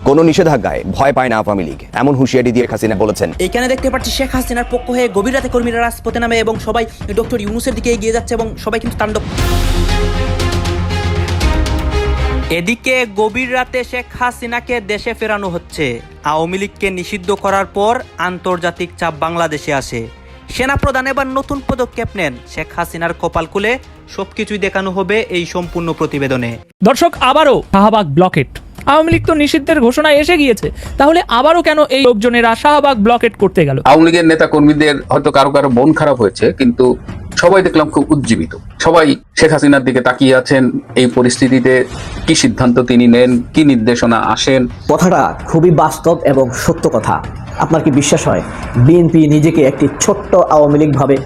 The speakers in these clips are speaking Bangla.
কোনো নিষেধাজ্ঞায় ভয় পায় না আওয়ামী লীগ। এমন হুঁশিয়ারি দিয়ে হাসিনা বলেছেন। এইখানে দেখতে পাচ্ছি শেখ হাসিনার পক্ষ হয়ে গভীর রাতে কর্মীরা রাজপথে নামে এবং সবাই ডক্টর ইউনুসের দিকে এগিয়ে যাচ্ছে এবং সবাই কিন্তু তাণ্ডব এদিকে গভীর রাতে শেখ হাসিনাকে দেশে ফেরানো হচ্ছে। আওয়ামী লীগকে নিষিদ্ধ করার পর আন্তর্জাতিক চাপ বাংলাদেশে আসে। সেনাপ্রধান এবার নতুন পদক্ষেপ নেন। শেখ হাসিনার কপাল খুলে সবকিছুই দেখানো হবে এই সম্পূর্ণ প্রতিবেদনে। দর্শক আবারও শাহবাগ ব্লকেট। আওয়ামী লীগ তো নিষিদ্ধের ঘোষণা এসে গিয়েছে। তাহলে আবারও কেন এই লোকজনেরা শাহবাগ ব্লকেট করতে গেল? আওয়ামী লীগের নেতা কর্মীদের হয়তো কারও কারও মন খারাপ হয়েছে কিন্তু সবাই দেখলাম খুব উজ্জীবিত। সবাই শেখ হাসিনার দিকে তাকিয়ে আছেন এই পরিস্থিতিতে কি সিদ্ধান্ত তিনি নেন কি নির্দেশনা আসেন? কথাটা খুবই বাস্তব এবং সত্য কথা। আপনার কি বিশ্বাস হয় বিএনপি নিজেকে একটি ছোট্ট আওয়ামী লীগ ভাবে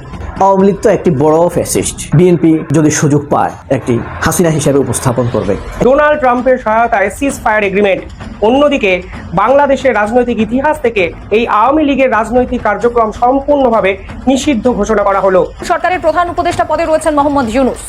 আওয়ামী লীগ তো একটি বড় ফ্যাসিস্ট বিএনপি যদি সুযোগ পায় একটি হাসিনা হিসেবে উপস্থাপন করবে। ডোনাল্ড ট্রাম্পের সহায়তায় সিজ ফায়ার এগ্রিমেন্ট অন্যদিকে বাংলাদেশের রাজনৈতিক ইতিহাস থেকে এই আওয়ামী লীগের রাজনৈতিক কার্যক্রম সম্পূর্ণভাবে নিষিদ্ধ ঘোষণা করা হলো। সরকারের প্রধান উপদেষ্টা পদে রয়েছেন মোহাম্মদ ইউনুস।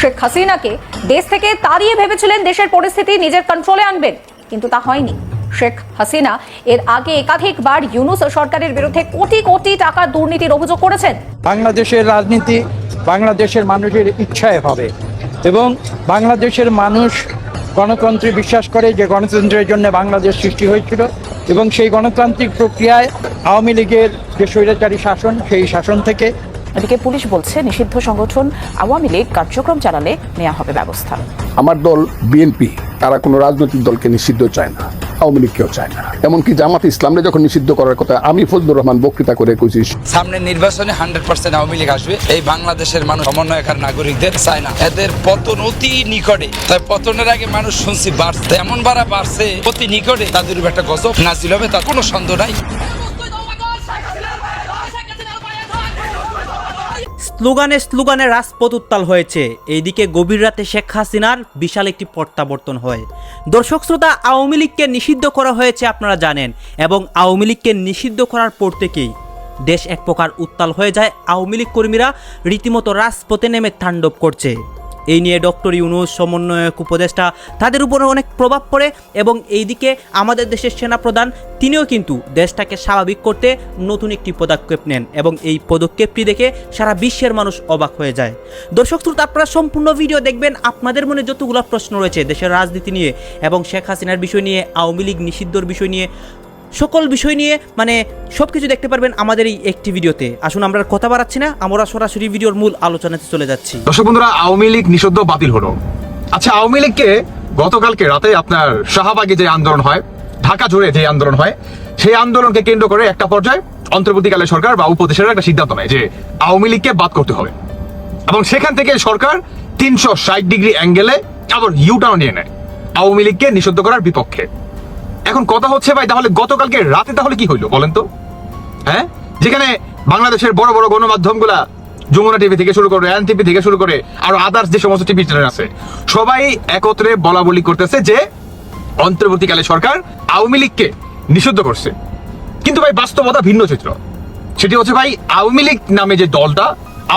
শেখ হাসিনাকে দেশ থেকে তাড়িয়ে ভেবেছিলেন দেশের পরিস্থিতি নিজের কন্ট্রোলে আনবেন কিন্তু তা হয়নি। শেখ হাসিনা। এর আগে একাধিকবার ইউনুস সরকারের বিরুদ্ধে কোটি কোটি টাকা দুর্নীতির অভিযোগ করেছেন। বাংলাদেশের রাজনীতি বাংলাদেশের মানুষের ইচ্ছায় হবে এবং বাংলাদেশের মানুষ গণতন্ত্রে বিশ্বাস করে যে গণতন্ত্রের জন্য বাংলাদেশ সৃষ্টি হয়েছিল এবং সেই গণতান্ত্রিক প্রক্রিয়ায় আওয়ামী লীগের যে স্বৈরাচারী শাসন সেই শাসন থেকে এদিকে পুলিশ বলছে নিষিদ্ধ সংগঠন আওয়ামী লীগ কার্যক্রম চালালে নেওয়া হবে ব্যবস্থা। আমার দল বিএনপি তারা কোনো রাজনৈতিক দলকে নিষিদ্ধ চায় না। আওয়ামী লীগকেও চায় না। এমনকি জামাত ইসলামরে যখন নিষিদ্ধ করার কথা আমি ফজলুর রহমান বক্তৃতা করে কইছি সামনের নির্বাচনে হান্ড্রেড পার্সেন্ট আওয়ামী লীগ আসবে। এই বাংলাদেশের মানুষ সমন্বয়কার নাগরিকদের চায় না। এদের পতন অতি নিকটে। তাই পতনের আগে মানুষ শুনছি বাড়ছে। এমন বাড়া বাড়ছে, অতি নিকটে। তাদের একটা গজব নাজিল হবে, তার কোনো সন্দেহ নাই। স্লোগানে স্লোগানে রাজপথ উত্তাল হয়েছে। এইদিকে গভীর রাতে শেখ হাসিনার বিশাল একটি প্রত্যাবর্তন হয়। দর্শক শ্রোতা, আওয়ামী লীগকে নিষিদ্ধ করা হয়েছে আপনারা জানেন এবং আওয়ামী লীগকে নিষিদ্ধ করার পর থেকেই দেশ এক প্রকার উত্তাল হয়ে যায়। আওয়ামী লীগ কর্মীরা রীতিমতো রাজপথে নেমে তাণ্ডব করছে। এই নিয়ে ডক্টর ইউনুস সমন্বয়ক উপদেষ্টা তাদের উপরে অনেক প্রভাব পড়ে এবং এইদিকে আমাদের দেশের সেনাপ্রধান, তিনিও কিন্তু দেশটাকে স্বাভাবিক করতে নতুন একটি পদক্ষেপ নেন এবং এই পদক্ষেপটি দেখে সারা বিশ্বের মানুষ অবাক হয়ে যায়। দর্শক শ্রোতা, আপনারা সম্পূর্ণ ভিডিও দেখবেন। আপনাদের মনে যতগুলো প্রশ্ন রয়েছে দেশের রাজনীতি নিয়ে এবং শেখ হাসিনার বিষয় নিয়ে, আওয়ামী লীগ নিষিদ্ধর বিষয় নিয়ে সকল বিষয় নিয়ে মানে সব কিছু দেখতে পারবেন আমাদের এই একটি ভিডিওতে। আসুন, আমরা কথা বাড়াচ্ছি না, আমরা সরাসরি ভিডিওর মূল আলোচনাতে চলে যাচ্ছি। দর্শক বন্ধুরা, আওয়ামী লীগ নিষিদ্ধ বাতিল হলো। আচ্ছা আওয়ামী লীগকে গতকালকে রাতে আপনার শাহবাগে যে আন্দোলন হয়, ঢাকা জুড়ে যে আন্দোলন হয়, সেই আন্দোলনকে কেন্দ্র করে একটা পর্যায়ে অন্তর্বর্তীকালে সরকার বা উপদেশের একটা সিদ্ধান্ত নেয় যে আওয়ামী লীগকে বাদ করতে হবে। এবং সেখান থেকে সরকার তিনশো ষাট ডিগ্রি অ্যাঙ্গেলে আবার ইউটার্ন নিয়ে নেয়। আওয়ামী লীগকে নিষিদ্ধ করার বিপক্ষে। এখন কথা হচ্ছে ভাই, তাহলে গতকালকে রাতে তাহলে কি হইল বলেন তো? হ্যাঁ? যেখানে বাংলাদেশের বড় বড় গণমাধ্যমগুলা যমুনা টিভি থেকে শুরু করে এন টিভি থেকে শুরু করে আর আদার্স যে সমস্ত টিভি চ্যানেল আছে, সবাই একত্রে বলা বলি করতেছে যে অন্তর্বর্তীকালে সরকার আওয়ামী লীগকে নিষিদ্ধ করছে। কিন্তু ভাই, বাস্তবতা ভিন্ন চিত্র। সেটি হচ্ছে ভাই, আওয়ামী লীগ নামে যে দলটা,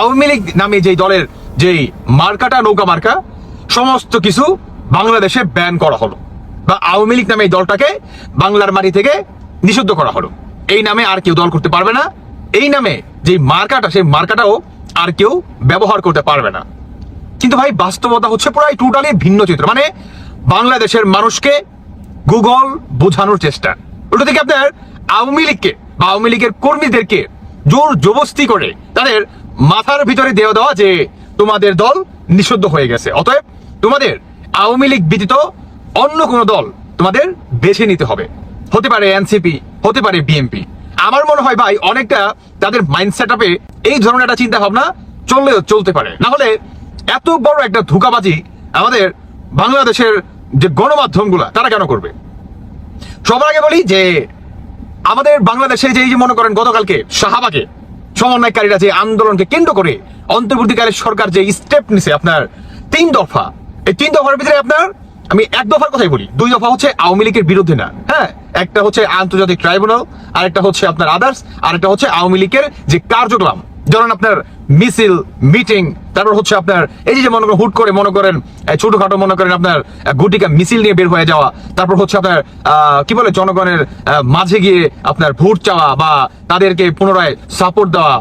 আওয়ামী লীগ নামে যে দলের যেই মার্কাটা, নৌকা মার্কা, সমস্ত কিছু বাংলাদেশে ব্যান করা হলো। বা আওয়ামী লীগ নামে এই দলটাকে বাংলার মাটি থেকে নিষিদ্ধ করা হলো। এই নামে আর কেউ দল করতে পারবে না। এই নামে যে মার্কাটা, সেই মার্কাটাও আর কেউ ব্যবহার করতে পারবে না। কিন্তু ভাই, বাস্তবতা হচ্ছে প্রায় টোটালি ভিন্ন চিত্র। মানে বাংলাদেশের মানুষকে গুগল বোঝানোর চেষ্টা। উল্টো থেকে আপনার আওয়ামী লীগকে বা আওয়ামী লীগের কর্মীদেরকে জোর জবস্তি করে তাদের মাথার ভিতরে দেওয়া দেওয়া যে তোমাদের দল নিষিদ্ধ হয়ে গেছে। অতএব তোমাদের আওয়ামী লীগ ব্যতীত অন্য কোনো দল তোমাদের বেছে নিতে হবে। হতে পারে এনসিপি হতে পারে বিএনপি আমার মনে হয় ভাই, অনেকটা তাদের মাইন্ড সেট এই ধরনের একটা চিন্তা ভাবনা চললে, চলতে পারে। না হলে এত বড় একটা ধোকাবাজি আমাদের বাংলাদেশের যে গণমাধ্যমগুলা, তারা কেন করবে? সবার আগে বলি যে, আমাদের বাংলাদেশে যে মনে করেন গতকালকে শাহবাগে সমন্বয়কারীরা যে আন্দোলনকে কেন্দ্র করে অন্তর্বর্তীকালে সরকার যে স্টেপ নিছে আপনার তিন দফা, এই তিন দফার ভিতরে আপনার আমি এক দফার কথাই বলি, দুই দফা হচ্ছে আওয়ামী লীগের বিরুদ্ধে না হ্যাঁ? একটা হচ্ছে আন্তর্জাতিক ট্রাইব্যুনাল আর একটা হচ্ছে আপনার আদার্স আর একটা হচ্ছে আওয়ামী লীগের যে কার্যক্রম ধরেন আপনার মিছিল মিটিং তারপর হচ্ছে আপনার এই যে মনে করেন হুট করে মনে করেন ছোটখাটো মনে করেন আপনার গুটিকা মিছিল নিয়ে বের হয়ে যাওয়া, তারপর হচ্ছে আপনার কি বলে জনগণের মাঝে গিয়ে আপনার ভোট চাওয়া বা তাদেরকে পুনরায় সাপোর্ট দেওয়া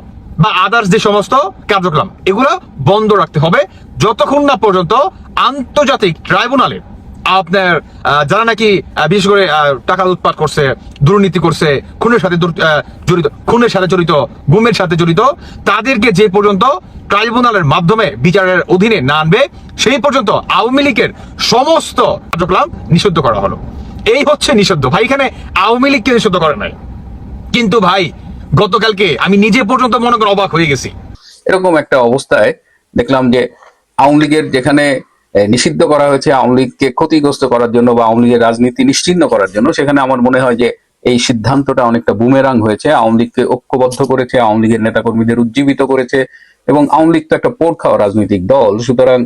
বা আদার্স যে সমস্ত কার্যক্রম এগুলো বন্ধ রাখতে হবে। যতক্ষণ না পর্যন্ত আন্তর্জাতিক ট্রাইব্যুনালে আপনার যারা নাকি বিশেষ করে টাকা উৎপাদ করছে, দুর্নীতি করছে, খুনের সাথে জড়িত, খুনের সাথে জড়িত, গুমের সাথে জড়িত, তাদেরকে যে পর্যন্ত ট্রাইব্যুনালের মাধ্যমে বিচারের অধীনে না আনবে, সেই পর্যন্ত আওয়ামী লীগের সমস্ত কার্যক্রম নিষিদ্ধ করা হলো। এই হচ্ছে নিষিদ্ধ। ভাই, এখানে আওয়ামী লীগকে নিষিদ্ধ করে নাই। কিন্তু ভাই, গতকালকে আমি নিজে পর্যন্ত মনে করে অবাক হয়ে গেছি। এরকম একটা অবস্থায় দেখলাম যে আওয়ামী লীগের যেখানে নিষিদ্ধ করা হয়েছে আওয়ামী লীগকে ক্ষতিগ্রস্ত করার জন্য বা আওয়ামী লীগের রাজনীতি নিশ্চিহ্ন করার জন্য। সেখানে আমার মনে হয় যে এই সিদ্ধান্তটা অনেকটা বুমেরাং হয়েছে। আওয়ামী লীগকে ঐক্যবদ্ধ করেছে, আওয়ামী লীগের নেতাকর্মীদের উজ্জীবিত করেছে এবং আওয়ামী লীগ তো একটা পোড় খাওয়া রাজনৈতিক দল। সুতরাং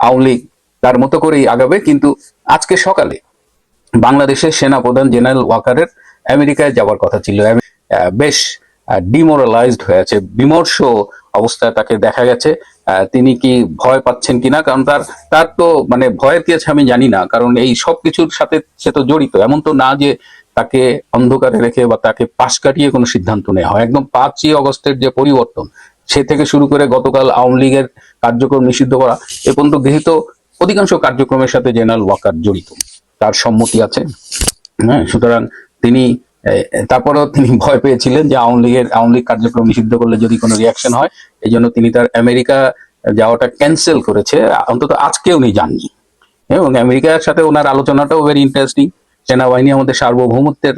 আওয়ামী লীগ তার মতো করেই আগাবে। কিন্তু আজকে সকালে বাংলাদেশের সেনা প্রধান জেনারেল ওয়াকারের আমেরিকায় যাওয়ার কথা ছিল। বেশ ডিমোরালাইজড হয়ে আছে, বিমর্ষ অবস্থায় তাকে দেখা গেছে। তিনি কি ভয় পাচ্ছেন কিনা? কারণ তার তার তো মানে ভয়ের কি আছে আমি জানি না। কারণ এই সব কিছুর সাথে সে তো জড়িত। এমন তো না যে তাকে অন্ধকারে রেখে বা তাকে পাশ কাটিয়ে কোনো সিদ্ধান্ত নেওয়া হয়। একদম পাঁচই অগস্টের যে পরিবর্তন, সে থেকে শুরু করে গতকাল আওয়ামী লীগের কার্যক্রম নিষিদ্ধ করা, এ পর্যন্ত গৃহীত অধিকাংশ কার্যক্রমের সাথে জেনারেল ওয়াকার জড়িত। তার সম্মতি আছে। হ্যাঁ সুতরাং তিনি তারপরেও তিনি ভয় পেয়েছিলেন যে আওয়ামী লীগের, আওয়ামী লীগ কার্যক্রম নিষিদ্ধ করলে যদি কোনো রিয়াকশন হয়, এই জন্য তিনি তার আমেরিকা যাওয়াটা ক্যান্সেল করেছে। অন্তত আজকে উনি যাননি। এবং আমেরিকার সাথে ওনার আলোচনাটাও ভেরি ইন্টারেস্টিং সেনাবাহিনী আমাদের সার্বভৌমত্বের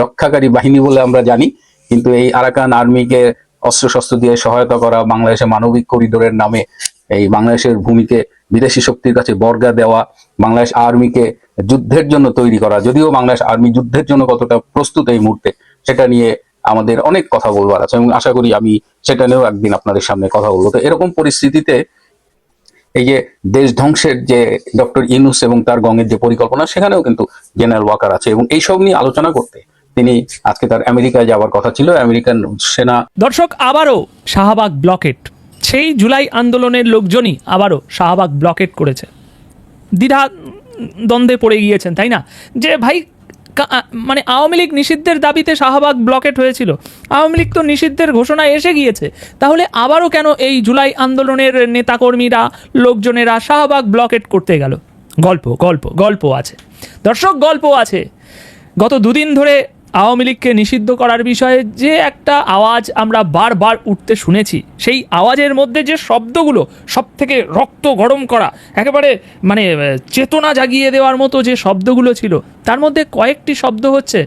রক্ষাকারী বাহিনী বলে আমরা জানি। কিন্তু এই আরাকান আর্মিকে অস্ত্র শস্ত্র দিয়ে সহায়তা করা, বাংলাদেশের মানবিক করিডোরের নামে এই বাংলাদেশের ভূমিকে, বিদেশি শক্তির কাছে বর্গা দেওয়া, বাংলাদেশ আর্মিকে যুদ্ধের জন্য তৈরি করা। যদিও বাংলাদেশ আর্মি যুদ্ধের জন্য কতটা প্রস্তুত এই মুহূর্তে, সেটা নিয়ে আমাদের অনেক কথা বলবার আছে এবং আশা করি আমি সেটা নিয়েও একদিন আপনাদের সামনে কথা বলব। তো এরকম পরিস্থিতিতে এই যে দেশ ধ্বংসের যে ডক্টর ইনুস এবং তার গঙের যে পরিকল্পনা, সেখানেও কিন্তু জেনারেল ওয়াকার আছে এবং এইসব নিয়ে আলোচনা করতে তিনি আজকে তার আমেরিকায় যাওয়ার কথা ছিল। আমেরিকান সেনা দর্শক, আবারও শাহবাগ ব্লকেট। সেই জুলাই আন্দোলনের লোকজনই আবারও শাহবাগ ব্লকেট করেছে। দ্বিধা দ্বন্দ্বে পড়ে গিয়েছেন, তাই না? যে ভাই মানে আওয়ামী লীগ নিষিদ্ধের দাবিতে শাহবাগ ব্লকেট হয়েছিল, আওয়ামী লীগ তো নিষিদ্ধের ঘোষণা এসে গিয়েছে, তাহলে আবারও কেন এই জুলাই আন্দোলনের নেতাকর্মীরা, লোকজনেরা শাহবাগ ব্লকেট করতে গেল? গল্প গল্প গল্প আছে। দর্শক, গল্প আছে। গত দুদিন ধরে আওয়ামী লীগকে নিষিদ্ধ করার বিষয়ে যে একটা আওয়াজ আমরা বারবার উঠতে শুনেছি, সেই আওয়াজের মধ্যে যে শব্দগুলো সব থেকে রক্ত গরম করা, একেবারে মানে চেতনা জাগিয়ে দেওয়ার মতো যে শব্দগুলো ছিল, তার মধ্যে কয়েকটি শব্দ হচ্ছে,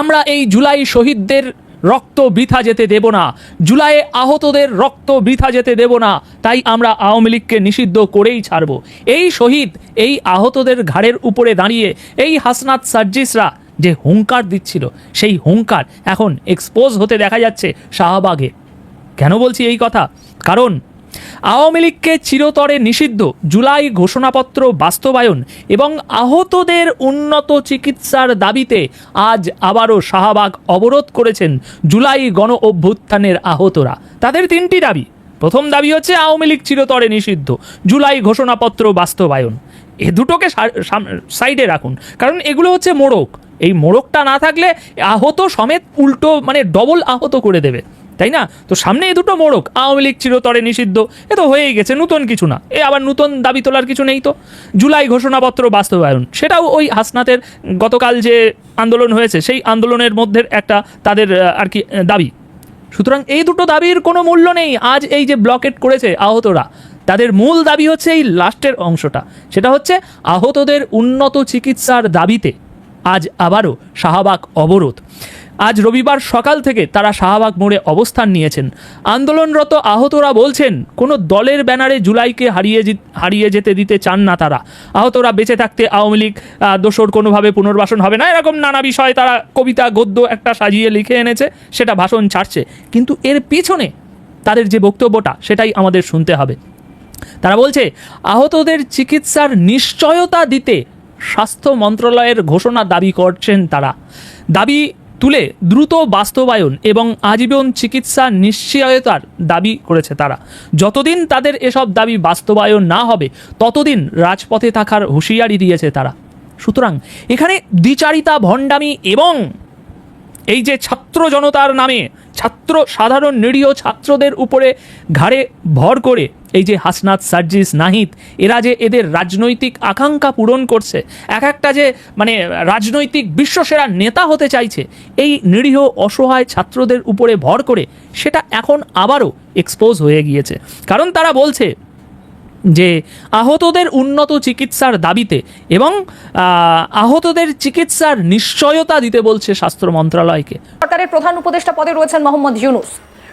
আমরা এই জুলাই শহীদদের রক্ত বৃথা যেতে দেব না, জুলাইয়ে আহতদের রক্ত বৃথা যেতে দেব না, তাই আমরা আওয়ামী লীগকে নিষিদ্ধ করেই ছাড়ব। এই শহীদ, এই আহতদের ঘাড়ের উপরে দাঁড়িয়ে, এই হাসনাত সার্জিসরা যে হুঙ্কার দিচ্ছিল, সেই হুঙ্কার এখন এক্সপোজ হতে দেখা যাচ্ছে শাহবাগে। কেন বলছি এই কথা? কারণ আওয়ামী লীগকে চিরতরে নিষিদ্ধ জুলাই ঘোষণাপত্র বাস্তবায়ন এবং আহতদের উন্নত চিকিৎসার দাবিতে আজ আবারও শাহবাগ অবরোধ করেছেন জুলাই গণ অভ্যুত্থানের আহতরা। তাদের তিনটি দাবি। প্রথম দাবি হচ্ছে আওয়ামী লীগ চিরতরে নিষিদ্ধ জুলাই ঘোষণাপত্র বাস্তবায়ন। এ দুটোকে সাইডে রাখুন, কারণ এগুলো হচ্ছে মোড়ক। এই মোড়কটা না থাকলে আহত সমেত উল্টো মানে ডবল আহত করে দেবে, তাই না? তো সামনে এই দুটো মোড়ক, আওয়ামী লীগ চিরতরে নিষিদ্ধ, এ তো হয়েই গেছে, নতুন কিছু না। এ আবার নতুন দাবি তোলার কিছু নেই তো। জুলাই ঘোষণাপত্র বাস্তবায়ন, সেটাও ওই হাসনাতের গতকাল যে আন্দোলন হয়েছে, সেই আন্দোলনের মধ্যে একটা তাদের আর কি, দাবি। সুতরাং এই দুটো দাবির কোনো মূল্য নেই। আজ এই যে ব্লকেট করেছে আহতরা, তাদের মূল দাবি হচ্ছে এই লাস্টের অংশটা। সেটা হচ্ছে আহতদের উন্নত চিকিৎসার দাবিতে আজ আবারও শাহবাগ অবরোধ। আজ রবিবার সকাল থেকে তারা শাহবাগ মোড়ে অবস্থান নিয়েছেন। আন্দোলনরত আহতরা বলছেন, কোনো দলের ব্যানারে জুলাইকে হারিয়ে হারিয়ে যেতে দিতে চান না তারা। আহতরা বেঁচে থাকতে আওয়ামী লীগ দোসর কোনোভাবে পুনর্বাসন হবে না। এরকম নানা বিষয়ে তারা কবিতা, গদ্য একটা সাজিয়ে লিখে এনেছে, সেটা ভাষণ ছাড়ছে। কিন্তু এর পিছনে তাদের যে বক্তব্যটা, সেটাই আমাদের শুনতে হবে। তারা বলছে, আহতদের চিকিৎসার নিশ্চয়তা দিতে স্বাস্থ্য মন্ত্রণালয়ের ঘোষণা দাবি করছেন তারা। দাবি তুলে দ্রুত বাস্তবায়ন এবং আজীবন চিকিৎসা নিশ্চয়তার দাবি করেছে তারা। যতদিন তাদের এসব দাবি বাস্তবায়ন না হবে, ততদিন রাজপথে থাকার হুঁশিয়ারি দিয়েছে তারা। সুতরাং এখানে দ্বিচারিতা ভণ্ডামি এবং এই যে ছাত্র জনতার নামে ছাত্র সাধারণ নিরীহ ছাত্রদের উপরে ঘাড়ে ভর করে এই যে হাসনাত, সার্জিস, নাহিদ, এরা যে এদের রাজনৈতিক আকাঙ্ক্ষা পূরণ করছে, এক একটা যে মানে রাজনৈতিক বিশ্বসেরা নেতা হতে চাইছে, এই নিরীহ অসহায় ছাত্রদের উপরে ভর করে সেটা এখন আবারও এক্সপোজ হয়ে গিয়েছে। কারণ তারা বলছে যে, আহতদের উন্নত চিকিৎসার দাবিতে এবং আহতদের চিকিৎসার নিশ্চয়তা দিতে বলছে স্বাস্থ্য মন্ত্রণালয়কে সরকারের প্রধান উপদেষ্টা পদে রয়েছেন মোহাম্মদ ইউনুস।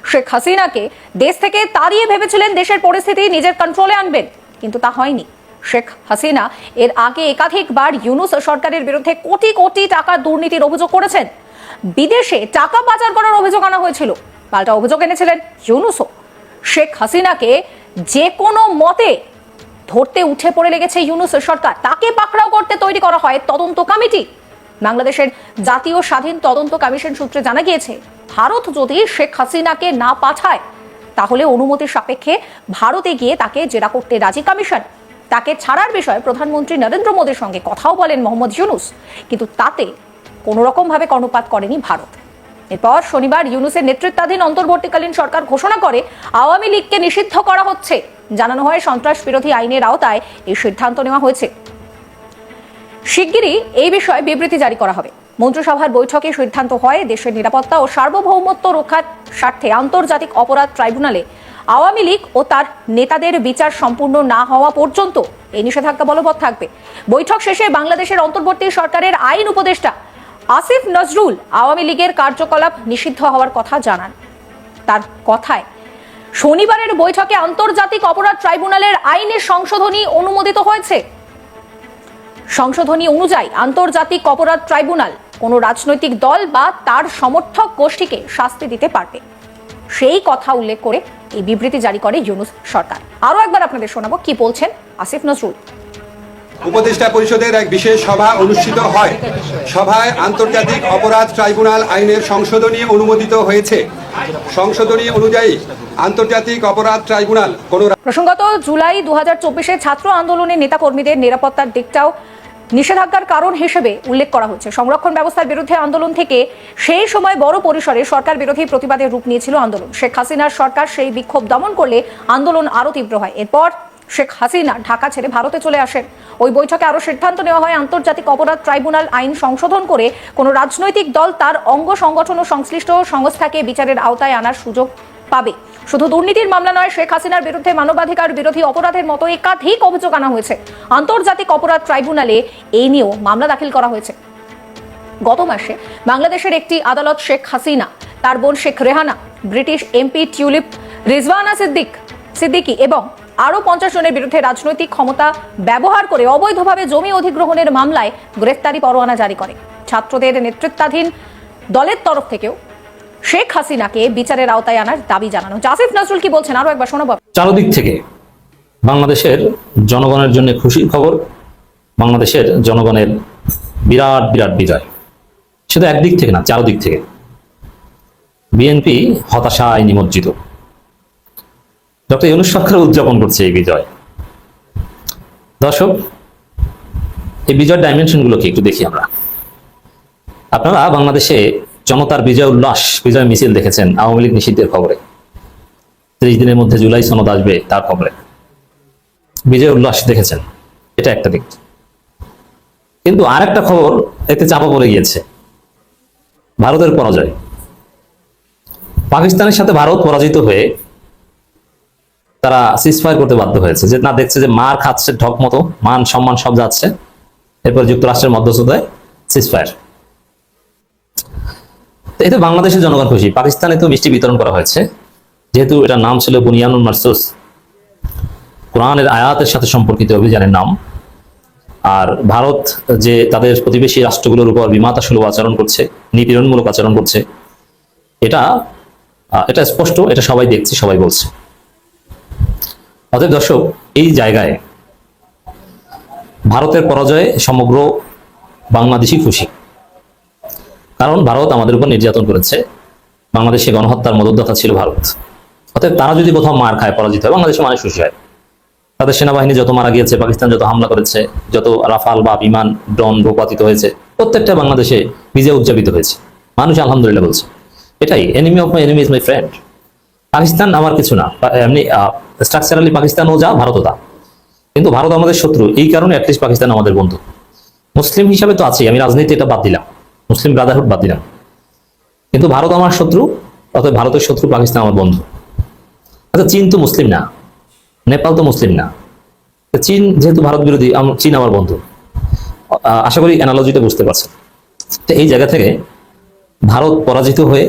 শেখ হাসিনাকে দেশ থেকে তাড়িয়ে ভেবেছিলেন দেশের পরিস্থিতি, নিজের কন্ট্রোলে আনবেন। কিন্তু তা হয়নি। শেখ হাসিনা এর আগে একাধিকবার ইউনুস সরকারের বিরুদ্ধে কোটি কোটি টাকা দুর্নীতির অভিযোগ করেছেন। বিদেশে টাকা পাচার করার অভিযোগ আনা হয়েছিল। পাল্টা অভিযোগ এনেছিলেন ইউনুসও। শেখ হাসিনাকে যে কোনো মতে ধরতে উঠে পড়ে লেগেছে ইউনুস সরকার। তাকে পাকড়াও করতে তৈরি করা হয় তদন্ত কমিটি। বাংলাদেশের জাতীয় স্বাধীন তদন্ত কমিশন সূত্রে জানা গিয়েছে, ভারত যদি শেখ হাসিনাকে না পাঠায়, তাহলে অনুমতির সাপেক্ষে ভারতে গিয়ে তাকে জেরা করতে রাজি কমিশন। তাকে ছাড়ার বিষয়ে প্রধানমন্ত্রী নরেন্দ্র মোদীর সঙ্গে কথাও বলেন মোহাম্মদ ইউনুস, কিন্তু তাতে কোনো রকম ভাবে কর্ণপাত করেনি ভারত। এরপর শনিবার ইউনুসের নেতৃত্বাধীন অন্তর্বর্তীকালীন সরকার ঘোষণা করে, আওয়ামী লীগকে নিষিদ্ধ করা হচ্ছে, জানানো হয় সন্ত্রাস বিরোধী আইনের আওতায় এই সিদ্ধান্ত নেওয়া হয়েছে। শিগগিরই এই বিষয়ে বিবৃতি জারি করা হবে। মন্ত্রিসভার বৈঠকে সিদ্ধান্ত হয়, দেশের নিরাপত্তা ও সার্বভৌমত্ব রক্ষার স্বার্থে আন্তর্জাতিক অপরাধ ট্রাইব্যুনালে আওয়ামী লীগ ও তার নেতাদের বিচার সম্পূর্ণ না হওয়া পর্যন্ত এই নিষেধাজ্ঞা বলবৎ থাকবে। বৈঠক শেষে বাংলাদেশের অন্তর্বর্তী সরকারের আইন উপদেষ্টা আসিফ নজরুল আওয়ামী লীগের কার্যকলাপ নিষিদ্ধ হওয়ার কথা জানান। তার কথায়, শনিবারের বৈঠকে আন্তর্জাতিক অপরাধ ট্রাইব্যুনালের আইনের সংশোধনী অনুমোদিত হয়েছে। সংশোধনী অনুযায়ী আন্তর্জাতিক অপরাধ ট্রাইব্যুনাল কোনো রাজনৈতিক দল বা তার সমর্থক গোষ্ঠীকে শাস্তি দিতে পারবে। সেই কথা উল্লেখ করে এই বিবৃতি জারি করে ইউনুস সরকার। আরও একবার আপনাদের শোনাবো কি বলছেন আসিফ নজরুল। উপদেষ্টা পরিষদের এক বিশেষ সভা অনুষ্ঠিত হয়। সভায় আন্তর্জাতিক অপরাধ ট্রাইব্যুনাল আইনের সংশোধনী অনুমোদিত হয়েছে। সংশোধনী অনুযায়ী আন্তর্জাতিক অপরাধ ট্রাইব্যুনাল কোনো প্রসঙ্গত জুলাই দু হাজার চব্বিশে ছাত্র আন্দোলনের নেতাকর্মীদের নিরাপত্তার দিকটাও নিষেধাজ্ঞার কারণ হিসেবে উল্লেখ করা হচ্ছে। সংরক্ষণ ব্যবস্থার বিরুদ্ধে আন্দোলন থেকে সেই সময় বড় পরিসরে সরকার বিরোধী প্রতিবাদের রূপ নিয়েছিল আন্দোলন। শেখ হাসিনার সরকার সেই বিক্ষোভ দমন করলে আন্দোলন আরও তীব্র হয়। এরপর শেখ হাসিনা ঢাকা ছেড়ে ভারতে চলে আসেন। ওই বৈঠকে আরও সিদ্ধান্ত নেওয়া হয়, আন্তর্জাতিক অপরাধ ট্রাইব্যুনাল আইন সংশোধন করে কোনো রাজনৈতিক দল তার অঙ্গ সংগঠন ও সংশ্লিষ্ট সংস্থাকে বিচারের আওতায় আনার সুযোগ পাবে। শুধু দুর্নীতির মামলা নয়, শেখ হাসিনার বিরুদ্ধে মানবাধিকার বিরোধী অপরাধের মতো একাধিক অভিযোগ আনা হয়েছে। আন্তর্জাতিক অপরাধ ট্রাইব্যুনালে এই নিয়েও মামলা দাখিল করা হয়েছে। গত মাসে বাংলাদেশের একটি আদালত শেখ হাসিনা, তার বোন Sheikh Rehana, British MP Tulip Rizwana Siddiq, Siddiqui এবং আরও পঞ্চাশ জনের বিরুদ্ধে রাজনৈতিক ক্ষমতা ব্যবহার করে অবৈধভাবে জমি অধিগ্রহণের মামলায় গ্রেফতারি পরোয়ানা জারি করে। ছাত্রদের নেতৃত্বাধীন দলের তরফ থেকেও শেখ হাসিনাকে বিচারের আওতায় আনার দাবি জানানো। জাসিফ নজরুল কি বলছেন? আরও একবার শোনাবো। চারদিক থেকে বাংলাদেশের জনগণের জন্য খুশির খবর, বাংলাদেশের জনগণের বিরাট বিরাট বিজয়। শুধু একদিক থেকে না, চারদিক থেকে। বিএনপি হতাশায় নিমজ্জিত। ডক্টর ইউনুস সরকার উদযাপন করছে এই বিজয়। দর্শক, এই বিজয় ডাইমেনশনগুলোকে একটু দেখি আমরা। আপনারা বাংলাদেশে জনতার বিজয় উল্লাস, বিজয় মিছিল দেখেছেন আওয়ামী লীগ নিষিদ্ধের খবরে। ত্রিশ দিনের মধ্যে জুলাই সনদ আসবে তার খবরে। বিজয় উল্লাস দেখেছেন, এটা একটা দিক। কিন্তু আর একটা খবর এতে চাপা পড়ে গিয়েছে, ভারতের পরাজয়। পাকিস্তানের সাথে ভারত পরাজিত হয়ে তারা সিসফায়ার করতে বাধ্য হয়েছে। যে না, দেখছে যে মার খাচ্ছে ঢক মতো, মান, সম্মান সব যাচ্ছে। এরপর যুক্তরাষ্ট্রের মধ্যস্থতায় সিজফায়ার এতে বাংলাদেশের জনগণ খুশি। পাকিস্তানে তো মিষ্টি বিতরণ করা হয়েছে। যেহেতু এটার নাম ছিল বুনিয়ানুল মারসুস, কোরআনের আয়াতের সাথে সম্পর্কিত অভিযানের নাম। আর ভারত যে তাদের প্রতিবেশী রাষ্ট্রগুলোর উপর বিমাতা সুলভ আচরণ করছে, নিপীড়নমূলক আচরণ করছে, এটা এটা স্পষ্ট, এটা সবাই দেখছে, সবাই বলছে। অতএব দর্শক, এই জায়গায় ভারতের পরাজয়ে সমগ্র বাংলাদেশি খুশি। কারণ ভারত আমাদের উপর নির্যাতন করেছে। বাংলাদেশে গণহত্যার মদতদাতা ছিল ভারত। অতএব তারা যদি কোথাও মার খায়, পরাজিত হয়, বাংলাদেশে মানুষ খুশি হয়। তাদের সেনাবাহিনী যত মারা গিয়েছে, পাকিস্তান যত হামলা করেছে, যত রাফাল বা বিমান, ড্রোন ভূপাতিত হয়েছে, প্রত্যেকটা বাংলাদেশে বিজয় উদযাপিত হয়েছে। মানুষ আলহামদুলিল্লাহ বলছে। এটাই enemy of my enemy is my friend Pakistan আমার কিছু না। এমনি স্ট্রাকচারালি পাকিস্তানও যা, ভারতও তা। কিন্তু ভারত আমাদের শত্রু। এই কারণে অ্যাটলিস্ট পাকিস্তান আমাদের বন্ধু। মুসলিম হিসাবে তো আছেই। আমি রাজনীতি এটা বাদ দিলাম। মুসলিম ব্রাদারহুড বাদ দিলাম। কিন্তু ভারত আমার শত্রু, অতএব ভারতের শত্রু পাকিস্তান আমার বন্ধু। আচ্ছা চীন তো মুসলিম না, নেপাল তো মুসলিম না। চীন যেহেতু ভারত বিরোধী চীন আমার বন্ধু। আশা করি অ্যানালজিটা বুঝতে পারছেন। তো এই জায়গা থেকে ভারত পরাজিত হয়ে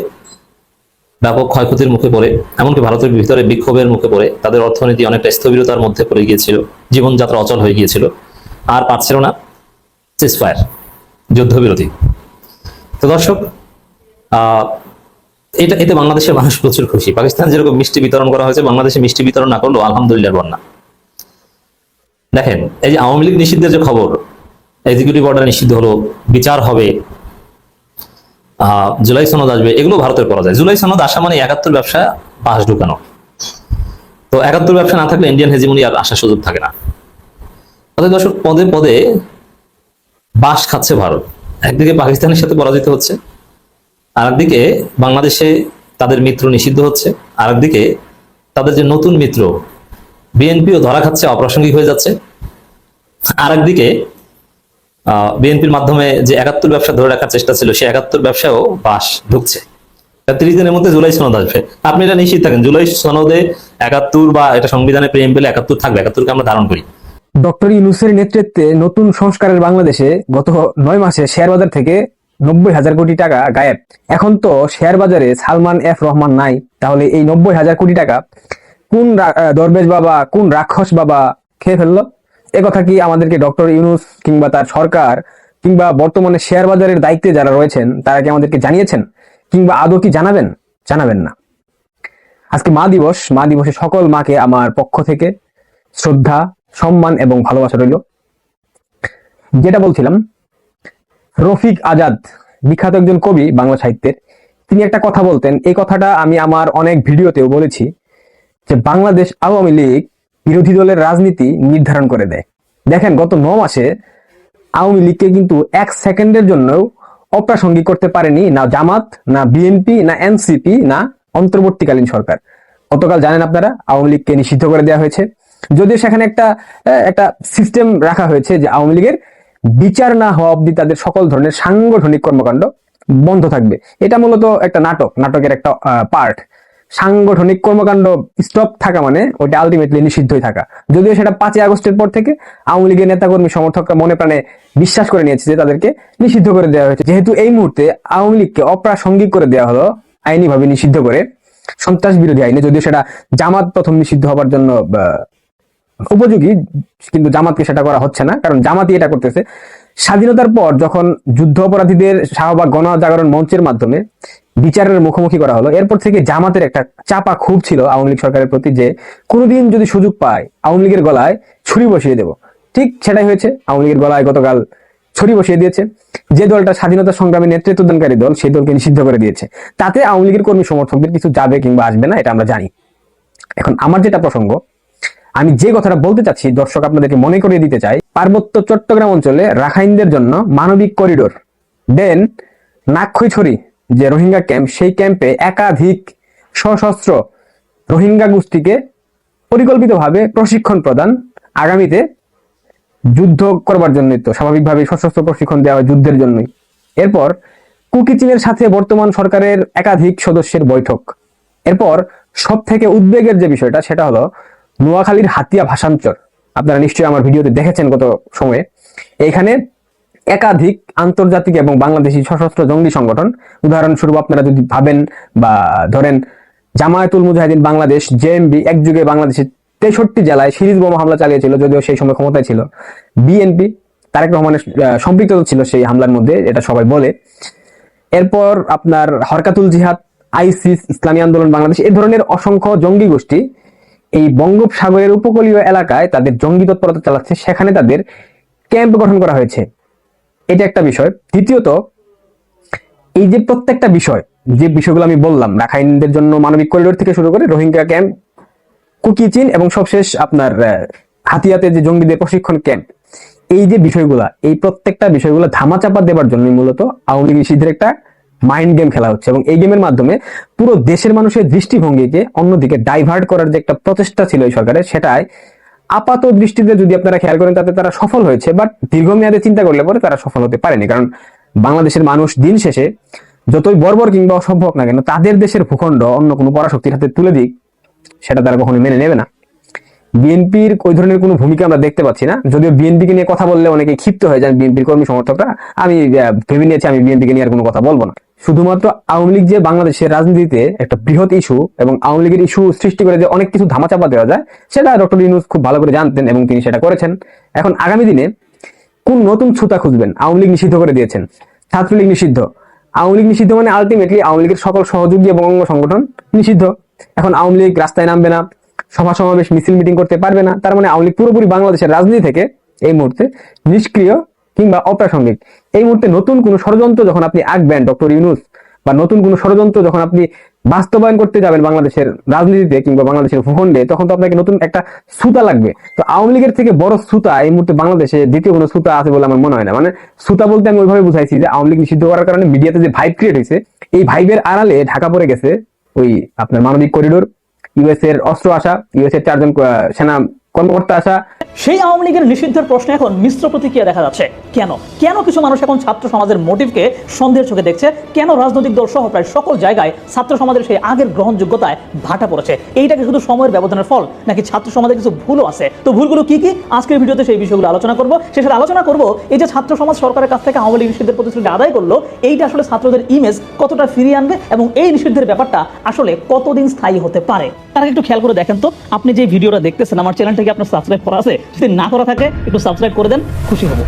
ব্যাপক ক্ষয়ক্ষতির মুখে পড়ে, এমনকি ভারতের ভিতরে বিক্ষোভের মুখে পড়ে, তাদের অর্থনীতি অনেকটা স্থবিরতার মধ্যে পড়ে গিয়েছিল, জীবনযাত্রা অচল হয়ে গিয়েছিল, আর পারছিল না। সিসফায়ার যুদ্ধবিরতি। তো দর্শক এটা এতে বাংলাদেশের মানুষ প্রচুর খুশি। পাকিস্তান যেরকম মিষ্টি বিতরণ করা হয়েছে, বাংলাদেশে মিষ্টি বিতরণ না করলেও আলহামদুলিল্লাহ বন্যা। দেখেন, এই যে আওয়ামী লীগ নিষিদ্ধের যে খবর এক্সিকিউটিভ অর্ডার নিষিদ্ধ হলো, বিচার হবে জুলাই সনদ আসবে, এগুলো ভারতের করা যায় জুলাই সনদ আসা মানে একাত্তর ব্যবসা পাশ ঢুকানো। তো একাত্তর ব্যবসা না থাকলে ইন্ডিয়ান হেজিমনি আর আসার সুযোগ থাকে না। অর্থাৎ দর্শক, পদে পদে বাস খাচ্ছে ভারত। একদিকে পাকিস্তানের সাথে পরাজিত হচ্ছে আর একদিকে বাংলাদেশে তাদের মিত্র নিষিদ্ধ হচ্ছে আর একদিকে তাদের যে নতুন মিত্র, বিএনপিও ধরা খাচ্ছে, অপ্রাসঙ্গিক হয়ে যাচ্ছে। আর একদিকে বিএনপির মাধ্যমে যে একাত্তর ব্যবসা ধরে রাখার চেষ্টা ছিল সে একাত্তর ব্যবসাও বাস ঢুকছে। তিরিশ দিনের মধ্যে জুলাই সনদ আসবে। আপনি এটা নিশ্চিত থাকেন, জুলাই সনদে একাত্তর বা এটা সংবিধানে প্রেম পেলে একাত্তর থাকবে, একাত্তরকে আমরা ধারণ করি। ডক্টর ইউনুসের নেতৃত্বে নতুন সংস্কারের বাংলাদেশে গত নয় মাসে শেয়ার বাজার থেকে নব্বই হাজার কোটি টাকা গায়েব। এখন তো শেয়ার বাজারে সালমান এফ রহমান নাই। তাহলে এই নব্বই হাজার কোটি টাকা কোন দরবেশ বাবা, কোন রাক্ষস বাবা খেয়ে ফেলল? কথা কি আমাদেরকে ডক্টর ইউনুস কিংবা তার সরকার কিংবা বর্তমানে শেয়ার বাজারের দায়িত্বে যারা রয়েছেন, তারা কি আমাদেরকে জানিয়েছেন? কিংবা আদৌ কি জানাবেন? জানাবেন না। আজকে মা দিবস। মা দিবসে সকল মাকে আমার পক্ষ থেকে শ্রদ্ধা সম্মান এবং ভালোবাসা রইল। যেটা বলছিলাম, রফিক আজাদ, বিখ্যাত একজন কবি বাংলা সাহিত্যের, তিনি একটা কথা বলতেন, এই কথাটা আমি আমার অনেক ভিডিওতেও বলেছি যে বাংলাদেশ আওয়ামী লীগ বিরোধী দলের রাজনীতি নির্ধারণ করে দেয়। দেখেন, গত ন মাসে আওয়ামী লীগকে কিন্তু এক সেকেন্ডের জন্যও অপ্রাসঙ্গিক করতে পারেনি না জামাত, না বিএনপি, না এনসিপি, না অন্তর্বর্তীকালীন সরকার। গতকাল জানেন আপনারা, আওয়ামী লীগকে নিষিদ্ধ করে দেওয়া হয়েছে। যদিও সেখানে একটা একটা সিস্টেম রাখা হয়েছে যে আওয়ামী লীগের বিচার না হওয়া অব্দি তাদের সকল ধরনের সাংগঠনিক কর্মকাণ্ড বন্ধ থাকবে। এটা মূলত একটা নাটক, নাটকের একটা পার্ট সাংগঠনিক কর্মকাণ্ড স্টপ থাকা মানে ওটা আলটিমেটলি নিষিদ্ধই থাকা। যদিও সেটা পাঁচই আগস্টের পর থেকে আওয়ামী লীগের নেতাকর্মী, সমর্থকরা মনে প্রাণে বিশ্বাস করে নিয়েছে যে তাদেরকে নিষিদ্ধ করে দেওয়া হয়েছে। যেহেতু এই মুহূর্তে আওয়ামী লীগকে অপ্রাসঙ্গিক করে দেওয়া হলো, আইনিভাবে নিষিদ্ধ করে, সন্ত্রাস বিরোধী আইনে, যদিও সেটা জামাত প্রথম নিষিদ্ধ হবার জন্য উপযোগী, কিন্তু জামাতকে সেটা করা হচ্ছে না, কারণ জামাতই এটা করতেছে। স্বাধীনতার পর যখন যুদ্ধ অপরাধীদের শাহবাগ গণজাগরণ মঞ্চের মাধ্যমে বিচারের মুখোমুখি করা হলো, এরপর থেকে জামাতের একটা চাপা খুব ছিল আওয়ামী লীগ সরকারের প্রতি যে কোনোদিন যদি সুযোগ পায় আওয়ামী লীগের গলায় ছুরি বসিয়ে দেব। ঠিক সেটাই হয়েছে, আওয়ামী লীগের গলায় গতকাল ছুরি বসিয়ে দিয়েছে। যে দলটা স্বাধীনতা সংগ্রামী নেতৃত্বদানকারী দল, সেই দলকে নিষিদ্ধ করে দিয়েছে। তাতে আওয়ামী লীগের কর্মী সমর্থকদের কিছু যাবে কিংবা আসবে না, এটা আমরা জানি। এখন আমার যেটা প্রসঙ্গ আমি যে কথাটা বলতে চাচ্ছি, দর্শক আপনাদেরকে মনে করিয়ে দিতে চাই, পার্বত্য চট্টগ্রাম অঞ্চলে রাখাইনদের জন্য মানবিক করিডোর। দেন নাক্ষৈছড়ি যে রোহিঙ্গা ক্যাম্প, সেই ক্যাম্পে একাধিক সশস্ত্র রোহিঙ্গা গোষ্ঠীকে পরিকল্পিতভাবে প্রশিক্ষণ প্রদান আগামীতে যুদ্ধ করবার জন্যই তো, স্বাভাবিকভাবে সশস্ত্র প্রশিক্ষণ দেওয়া হয় যুদ্ধের জন্যই। এরপর কুকি চীনের সাথে বর্তমান সরকারের একাধিক সদস্যের বৈঠক। এরপর সব থেকে উদ্বেগের যে বিষয়টা, সেটা হলো নোয়াখালীর হাতিয়া ভাষান্তর। আপনারা নিশ্চয়ই আমার ভিডিওতে দেখেছেন গত সময়ে। এখানে একাধিক আন্তর্জাতিক এবং বাংলাদেশি সশস্ত্র জঙ্গি সংগঠন উদাহরণস্বরূপ আপনারা যদি ভাবেন বা ধরেন জামায়াতুল মুজাহিদিন বাংলাদেশ জেএমবি এক যুগে বাংলাদেশের তেষট্টি জেলায় সিরিজ বোমা হামলা চালিয়েছিল যদিও সেই সময় ক্ষমতায় ছিল। বিএনপি তারেক রহমানের আহ, সম্পৃক্ততা ছিল সেই হামলার মধ্যে এটা সবাই বলে। এরপর আপনার হরকাতুল জিহাদ আইসিস ইসলামী আন্দোলন বাংলাদেশ এই ধরনের অসংখ্য জঙ্গি গোষ্ঠী এই বঙ্গোপসাগরের উপকূলীয় এলাকায় তাদের জঙ্গি তৎপরতা চালাচ্ছে, সেখানে তাদের ক্যাম্প গঠন করা হয়েছে। এটা একটা বিষয়। দ্বিতীয়ত, এই যে প্রত্যেকটা বিষয়, যে বিষয়গুলো আমি বললাম, রাখাইনদের জন্য মানবিক করিডোর থেকে শুরু করে রোহিঙ্গা ক্যাম্প, কুকি চীন এবং সবশেষ আপনার হাতিয়াতে যে জঙ্গিদের প্রশিক্ষণ ক্যাম্প, এই যে বিষয়গুলা, এই প্রত্যেকটা বিষয়গুলো ধামাচাপা দেওয়ার জন্য মূলত আওয়ামী লীগ একটা মাইন্ড গেম খেলা হচ্ছে এবং এই গেমের মাধ্যমে পুরো দেশের মানুষের দৃষ্টিভঙ্গিকে অন্যদিকে ডাইভার্ট করার যে একটা প্রচেষ্টা ছিল এই সরকারের সেটাই আপাত দৃষ্টিতে যদি আপনারা খেয়াল করেন তাতে তারা সফল হয়েছে বাট দীর্ঘমেয়াদে চিন্তা করলে পরে তারা সফল হতে পারেনি। কারণ বাংলাদেশের মানুষ দিন শেষে যতই বর্বর কিংবা অসম্ভব না কেন, তাদের দেশের ভূখণ্ড অন্য কোনো পরাশক্তির হাতে তুলে দিক, সেটা তারা কখনো মেনে নেবে না। বিএনপির ওই ধরনের কোনো ভূমিকা আমরা দেখতে পাচ্ছি না। যদিও বিএনপিকে নিয়ে কথা বললে অনেকে ক্ষিপ্ত হয়ে যান বিএনপির কর্মী সমর্থকরা, আমি ভেবে নিয়েছি আমি বিএনপিকে নিয়ে আর কোনো কথা বলব না। শুধুমাত্র আওয়ামী লীগ যে বাংলাদেশের রাজনীতিতে একটা বৃহৎ ইস্যু এবং আওয়ামী লীগের ইস্যু সৃষ্টি করে যে অনেক কিছু ধামাচাপা দেওয়া যায়, সেটা ডক্টর ইউনুস খুব ভালো করে জানতেন এবং তিনি সেটা করেছেন। এখন আগামী দিনে কোন নতুন ছুতা খুঁজবেন? আওয়ামী লীগ নিষিদ্ধ করে দিয়েছেন। ছাত্রলীগ নিষিদ্ধ। আওয়ামী লীগ নিষিদ্ধ মানে আলটিমেটলি আওয়ামী লীগের সকল সহযোগী এবং অঙ্গ সংগঠন নিষিদ্ধ। এখন আওয়ামী লীগ রাস্তায় নামবে না, সভা সমাবেশ মিছিল মিটিং করতে পারবে না। তার মানে আওয়ামী লীগ পুরোপুরি বাংলাদেশের রাজনীতি থেকে এই মুহূর্তে নিষ্ক্রিয় কিংবা অপ্রাসঙ্গিক। এই মুহূর্তে নতুন কোনো ষড়যন্ত্র যখন আপনি আঁকবেন, ডক্টর ইউনুস, বা নতুন কোনো ষড়যন্ত্র যখন আপনি বাস্তবায়ন করতে যাবেন বাংলাদেশের রাজনীতিতে কিংবা বাংলাদেশের ভূখণ্ডে, তখন তো আপনাকে নতুন একটা সুতা লাগবে। তো আওয়ামী লীগের থেকে বড় সুতা এই মুহূর্তে বাংলাদেশে দ্বিতীয় কোনো সুতা আছে বলে আমার মনে হয় না। মানে সুতা বলতে আমি ওইভাবে বুঝাইছি যে আওয়ামী লীগ নিষিদ্ধ করার কারণে মিডিয়াতে যে ভাইব ক্রিয়েট হয়েছে, এই ভাইবের আড়ালে ঢাকা পড়ে গেছে ওই আপনার মানবিক করিডোর ইউএস এর অস্ত্র আসা ইউএস এর চারজন সেনা কর্মকর্তা আসা। সেই আওয়ামী লীগের নিষিদ্ধের প্রশ্নে এখন মিশ্র প্রতিক্রিয়া দেখা যাচ্ছে। কেন? কেন কিছু মানুষ এখন ছাত্র সমাজের মোটিভকে সন্দেহের চোখে দেখছে? কেন রাজনৈতিক দল সহ প্রায় সকল জায়গায় ছাত্র সমাজের সেই আগের গ্রহণযোগ্যতায় ভাটা পড়েছে? এইটা কি শুধু সময়ের ব্যবধানের ফল, নাকি ছাত্র সমাজের কিছু ভুলও আছে? তো ভুলগুলো কি কি? আজকের ভিডিওতে সেই বিষয়গুলো আলোচনা করব। শেষে আলোচনা করব এই যে ছাত্র সমাজ সরকারের কাছ থেকে আওয়ামী লীগ নিষিদ্ধের প্রতিশ্রুতি আদায় করল, এইটা আসলে ছাত্রদের ইমেজ কতটা ফিরিয়ে আনবে এবং এই নিষিদ্ধের ব্যাপারটা আসলে কতদিন স্থায়ী হতে পারে? তারা একটু খেয়াল করে দেখেন তো, আপনি যে ভিডিওটা দেখতেছেন আমার চ্যানেলটাকে আপনার সাবস্ক্রাইব করা আছে। যদি না করা থাকে, একটু সাবস্ক্রাইব করে দেন, খুশি হব।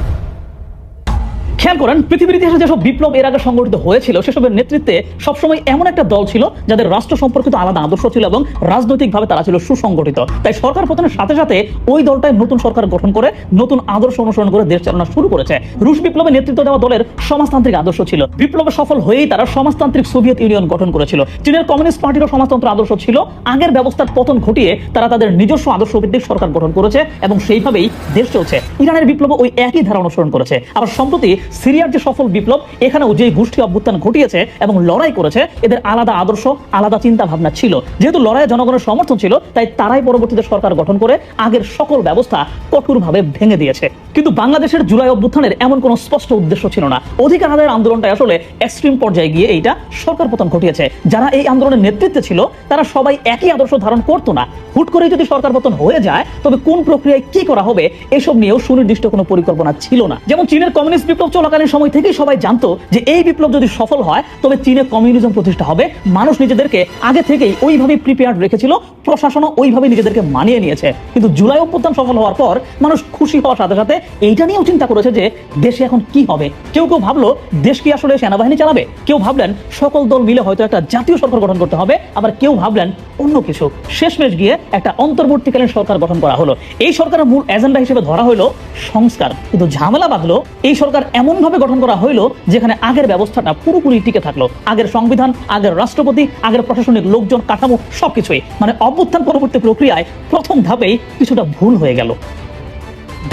খেয়াল করেন, পৃথিবীর ইতিহাসে যেসব বিপ্লব এর আগে সংগঠিত হয়েছিল, সেসবের নেতৃত্বে সবসময় এমন একটা দল ছিল যাদের রাষ্ট্র সম্পর্কিত আলাদা আদর্শ ছিল এবং রাজনৈতিকভাবে তারা ছিল সুসংগঠিত। তাই সরকার পতনের সাথে সাথে ওই দলটাই নতুন সরকার গঠন করে, নতুন আদর্শ অনুসরণ করে দেশ চালনা শুরু করেছে। রুশ বিপ্লবে নেতৃত্ব দেওয়া দলের সমাজতান্ত্রিক আদর্শ ছিল। বিপ্লবে সফল হয়েই তারা সমাজতান্ত্রিক সোভিয়েত ইউনিয়ন গঠন করেছিল। চীনের কমিউনিস্ট পার্টিরও সমাজতন্ত্র আদর্শ ছিল। আগের ব্যবস্থার পতন ঘটিয়ে তারা তাদের নিজস্ব আদর্শ ভিত্তিক সরকার গঠন করেছে এবং সেইভাবেই দেশ চলছে। ইরানের বিপ্লব ওই একই ধারা অনুসরণ করেছে। আবার সম্প্রতি সিরিয়ার যে সফল বিপ্লব এখানেও যে গোষ্ঠী অভ্যুত্থান ঘটিয়েছে এবং লড়াই করেছে। এদের আলাদা আদর্শ, আলাদা চিন্তা ভাবনা ছিল। যেহেতু লড়াইয়ে জনগণের সমর্থন ছিল, তাই তারাই পরবর্তীতে সরকার গঠন করে আগের সকল ব্যবস্থা কঠোরভাবে ভেঙে দিয়েছে। কিন্তু বাংলাদেশের জুলাই অভ্যুত্থানের এমন কোনো স্পষ্ট উদ্দেশ্য ছিল না। অধিকার আদায়ের আন্দোলনটা আসলে এক্সট্রিম পর্যায়ে গিয়ে এইটা সরকার পতন ঘটিয়েছে। যারা এই আন্দোলনের নেতৃত্বে ছিল, তারা সবাই একই আদর্শ ধারণ করতো না। হুট করেই যদি সরকার পতন হয়ে যায়, তবে কোন প্রক্রিয়ায় কি করা হবে, এসব নিয়েও সুনির্দিষ্ট কোনো পরিকল্পনা ছিল না। যেমন চীনের কমিউনিস্ট বিপ্লব চলাকালীন সময় থেকেই সবাই জানতো যে এই বিপ্লব যদি সফল হয়, তবে চীনে কমিউনিজম প্রতিষ্ঠা হবে। মানুষ নিজেদেরকে আগে থেকেই ওইভাবে প্রিপেয়ার্ড রেখেছিল, প্রশাসনও ওইভাবে নিজেদেরকে মানিয়ে নিয়েছে। কিন্তু জুলাই অভ্যুত্থান সফল হওয়ার পর মানুষ খুশি হওয়ার সাথে সাথে এইটা নিয়েও চিন্তা করেছে যে দেশে এখন কি হবে। কেউ কেউ ভাবলো, দেশ কি আসলে সেনাবাহিনী চালাবে? কেউ ভাবলেন সকল দল মিলে হয়তো একটা জাতীয় সরকার গঠন করতে হবে। আবার কেউ ভাবলেন অন্য কিছু। শেষমেশ গিয়ে একটা অন্তর্বর্তীকালীন সরকার গঠন করা হলো। এই সরকারের মূল এজেন্ডা হিসেবে ধরা হলো সংস্কার। কিন্তু ঝামেলা বাঁধলো, এই সরকার এমন ভাবে গঠন করা হইল যেখানে আগের ব্যবস্থাটা পুরোপুরি টিকে থাকল। আগের সংবিধান, আগের রাষ্ট্রপতি, আগের প্রশাসনিক লোকজন, কাঠামো, সবকিছুই। মানে অভ্যুত্থান পরবর্তী প্রক্রিয়ায় প্রথম ধাপেই কিছুটা ভুল হয়ে গেল।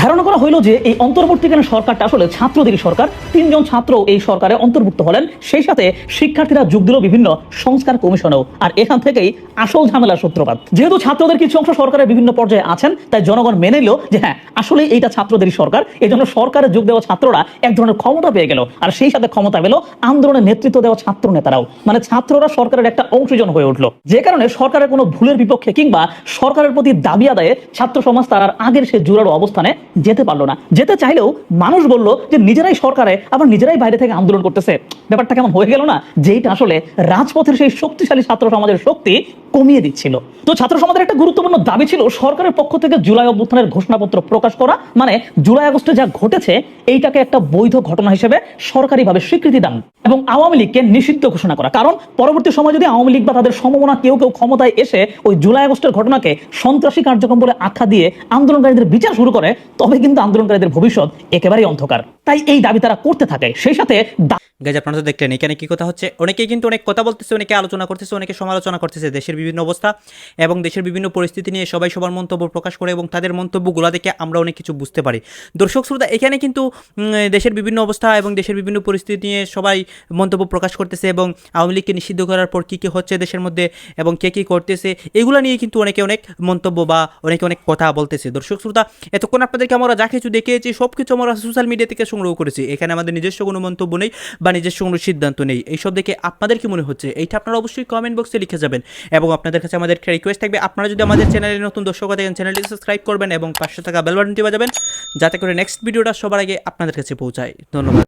ধারণা করা হলো যে এই অন্তর্বর্তীকালীন সরকারটা আসলে ছাত্রদের সরকার। তিনজন ছাত্র এই সরকারে অন্তর্ভুক্ত হলেন। সেই সাথে শিক্ষার্থীরা যোগ দিল বিভিন্ন সংস্কার কমিশনেও। আর এখান থেকেই আসল ঝামেলার সূত্রপাত। যেহেতু ছাত্রদের কিছু অংশ সরকারের বিভিন্ন পর্যায়ে আছেন, তাই জনগণ মেনে নিল যে হ্যাঁ আসলে এইটা ছাত্রদেরই সরকার। এই জন্য সরকারে যোগ দেওয়া ছাত্ররা এক ধরনের ক্ষমতা পেয়ে গেল। আর সেই সাথে ক্ষমতা পেল আন্দোলনের নেতৃত্ব দেওয়া ছাত্র নেতারাও। মানে ছাত্ররা সরকারের একটা অংশজন হয়ে উঠল। যে কারণে সরকারের কোনো ভুলের বিপক্ষে কিংবা সরকারের প্রতি দাবি আদায়ে ছাত্র সমাজ তার আগের সে জোরালো অবস্থানে যেতে পারল না। যেতে চাইলেও মানুষ বলল যে নিজেরাই সরকারে, আবার নিজেরাই বাইরে থেকে আন্দোলন করতেছে। ব্যাপারটা কেমন হয়ে গেল না? যেইটা আসলে রাজপথের সেই শক্তিশালী ছাত্র সমাজের শক্তি কমিয়ে দিচ্ছিল। তো ছাত্র সমাজের একটা গুরুত্বপূর্ণ দাবি ছিল সরকারের পক্ষ থেকে জুলাই অভ্যুত্থানের ঘোষণাপত্র প্রকাশ করা। মানে জুলাই আগস্টে যা ঘটেছে, এইটাকে একটা বৈধ ঘটনা হিসেবে সরকারিভাবে স্বীকৃতি দান এবং আওয়ামী লীগকে নিষিদ্ধ ঘোষণা করা। কারণ পরবর্তী সময় যদি আওয়ামী লীগ বা তাদের সমমনা কেউ কেউ ক্ষমতায় এসে ওই জুলাই আগস্টের ঘটনাকে সন্ত্রাসী কার্যক্রম বলে আখ্যা দিয়ে আন্দোলনকারীদের বিচার শুরু করে তবে কিন্তু আন্দোলনকারীদের ভবিষ্যৎ একেবারেই অন্ধকার। তাই এই দাবি তারা করতে থাকে। সেই সাথে গাইজ, আপনারা তো দেখলেন, এখানে কী কথা হচ্ছে? অনেকেই কিন্তু অনেক কথা বলতেছে, অনেকে আলোচনা করতেছে, অনেকে সমালোচনা করতেছে, দেশের বিভিন্ন অবস্থা এবং দেশের বিভিন্ন পরিস্থিতি নিয়ে সবাই সবার মন্তব্য প্রকাশ করে এবং তাদের মন্তব্যগুলো দেখে আমরা অনেক কিছু বুঝতে পারি। দর্শক শ্রোতা, এখানে কিন্তু দেশের বিভিন্ন অবস্থা এবং দেশের বিভিন্ন পরিস্থিতি নিয়ে সবাই মন্তব্য প্রকাশ করতেছে এবং আওয়ামী লীগকে নিষিদ্ধ করার পর কী কী হচ্ছে দেশের মধ্যে এবং কে কী করতেছে, এগুলো নিয়ে কিন্তু অনেকে অনেক মন্তব্য বা অনেকে অনেক কথা বলতেছে। দর্শক শ্রোতা, এতক্ষণ আপনাদেরকে আমরা যা কিছু দেখিয়েছি সব কিছু আমরা সোশ্যাল মিডিয়া থেকে সংগ্রহ করেছি। এখানে আমাদের নিজস্ব কোনো মন্তব্য নেই বা নিজস্ব কোনো সিদ্ধান্ত নেই এইসব দেখে আপনাদের কি মনে হচ্ছে? এইটা আপনারা অবশ্যই কমেন্ট বক্সে লিখে যাবেন এবং আপনাদের কাছে আমাদের রিকোয়েস্ট থাকবে। আপনারা যদি আমাদের চ্যানেলে নতুন দর্শক থাকেন চ্যানেলটি সাবস্ক্রাইব করবেন এবং পাঁচশো টাকা বেল বাটনটি বাজাবেন, যাতে করে নেক্সট ভিডিওটা সবার আগে আপনাদের কাছে পৌঁছায়। ধন্যবাদ।